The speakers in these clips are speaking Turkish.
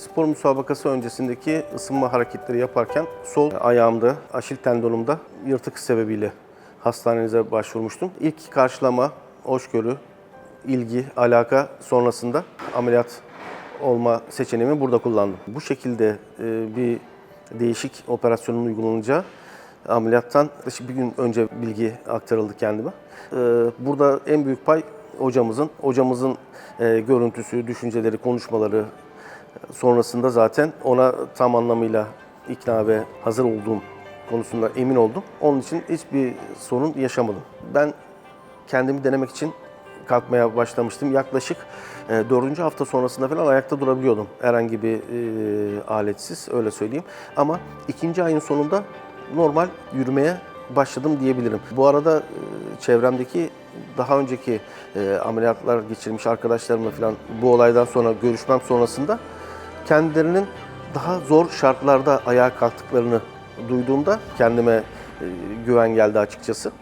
Spor müsabakası öncesindeki ısınma hareketleri yaparken sol ayağımda, aşil tendonumda yırtık sebebiyle hastanenize başvurmuştum. İlk karşılama, hoşgörü, ilgi, alaka sonrasında ameliyat olma seçeneğimi burada kullandım. Bu şekilde e, bir değişik operasyonun uygulanacağı ameliyattan bir gün önce bilgi aktarıldı kendime. E, Burada en büyük pay hocamızın, hocamızın e, görüntüsü, düşünceleri, konuşmaları sonrasında zaten ona tam anlamıyla ikna ve hazır olduğum konusunda emin oldum. Onun için hiçbir sorun yaşamadım. Ben kendimi denemek için kalkmaya başlamıştım. Yaklaşık e, dördüncü hafta sonrasında falan ayakta durabiliyordum. Herhangi bir e, aletsiz öyle söyleyeyim. Ama ikinci ayın sonunda normal yürümeye başladım diyebilirim. Bu arada e, çevremdeki daha önceki ameliyatlar geçirmiş arkadaşlarımla falan bu olaydan sonra görüşmem sonrasında kendilerinin daha zor şartlarda ayağa kalktıklarını duyduğumda kendime e, güven geldi açıkçası.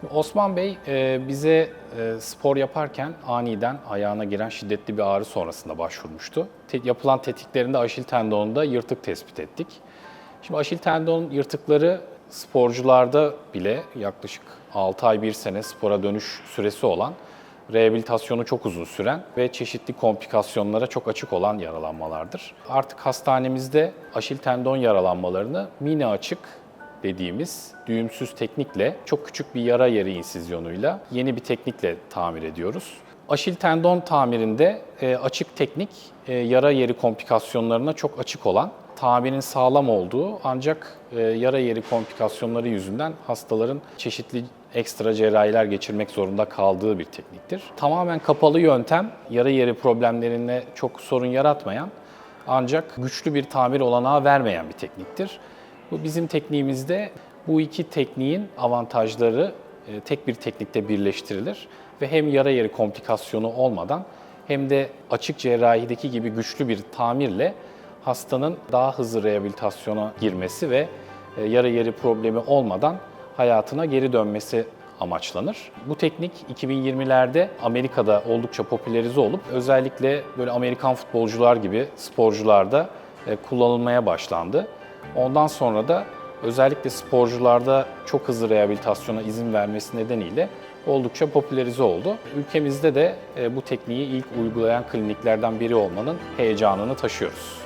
Şimdi Osman Bey e, bize e, spor yaparken aniden ayağına giren şiddetli bir ağrı sonrasında başvurmuştu. Yapılan tetkiklerinde aşil tendonunda yırtık tespit ettik. Şimdi aşil tendon yırtıkları sporcularda bile yaklaşık 6 ay 1 sene spora dönüş süresi olan, rehabilitasyonu çok uzun süren ve çeşitli komplikasyonlara çok açık olan yaralanmalardır. Artık hastanemizde aşil tendon yaralanmalarını mini açık dediğimiz düğümsüz teknikle çok küçük bir yara yeri insizyonuyla yeni bir teknikle tamir ediyoruz. Aşil tendon tamirinde e, açık teknik e, yara yeri komplikasyonlarına çok açık olan, tamirin sağlam olduğu ancak e, yara yeri komplikasyonları yüzünden hastaların çeşitli ekstra cerrahiler geçirmek zorunda kaldığı bir tekniktir. Tamamen kapalı yöntem yara yeri problemlerine çok sorun yaratmayan ancak güçlü bir tamir olanağı vermeyen bir tekniktir. Bu bizim tekniğimizde bu iki tekniğin avantajları e, tek bir teknikte birleştirilir ve hem yara yeri komplikasyonu olmadan hem de açık cerrahideki gibi güçlü bir tamirle hastanın daha hızlı rehabilitasyona girmesi ve e, yara yeri problemi olmadan hayatına geri dönmesi amaçlanır. Bu teknik 2020'lerde Amerika'da oldukça popülerize olup özellikle böyle Amerikan futbolcular gibi sporcularda e, kullanılmaya başlandı. Ondan sonra da özellikle sporcularda çok hızlı rehabilitasyona izin vermesi nedeniyle oldukça popülerize oldu. Ülkemizde de e, bu tekniği ilk uygulayan kliniklerden biri olmanın heyecanını taşıyoruz.